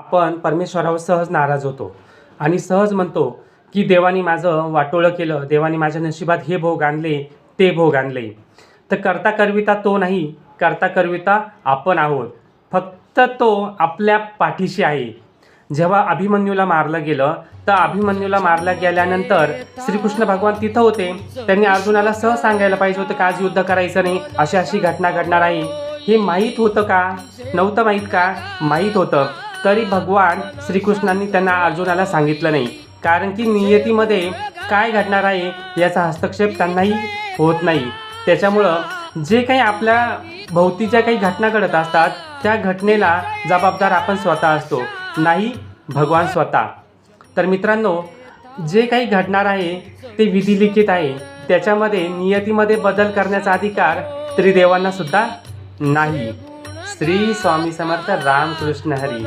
आपण परमेश्वरावर सहज नाराज होतो आणि सहज म्हणतो की देवाने माझं वाटोळं केलं देवाने माझ्या नशिबात हे भोग आणले ते भोग आणले. तर करता करविता तो नाही करता करविता आपण आहोत. फक्त तो आपल्या पाठीशी आहे. जेव्हा अभिमन्यूला मारलं गेलं तर अभिमन्यूला मारलं गेल्यानंतर श्रीकृष्ण भगवान तिथं होते. त्यांनी अर्जुनाला सहज सांगायला पाहिजे होतं का आज युद्ध करायचं नाही अशी अशी घटना घडणार आहे. हे माहीत होतं का? नव्हतं माहीत का? माहीत होतं. तरी भगवान श्रीकृष्णांनी त्यांना अर्जुनाला सांगितलं नाही. कारण की नियतीमध्ये काय घडणार आहे याचा हस्तक्षेप त्यांनाही होत नाही. त्याच्यामुळं जे काही आपल्या भोवती ज्या काही घटना घडत असतात त्या घटनेला जबाबदार आपण स्वतः असतो नाही भगवान स्वतः. तर मित्रांनो जे काही घडणार आहे ते विधिलिखित आहे. त्याच्यामध्ये नियतीमध्ये बदल करण्याचा अधिकार त्रिदेवांना सुद्धा नाही. श्री स्वामी समर्थ रामकृष्ण हरी.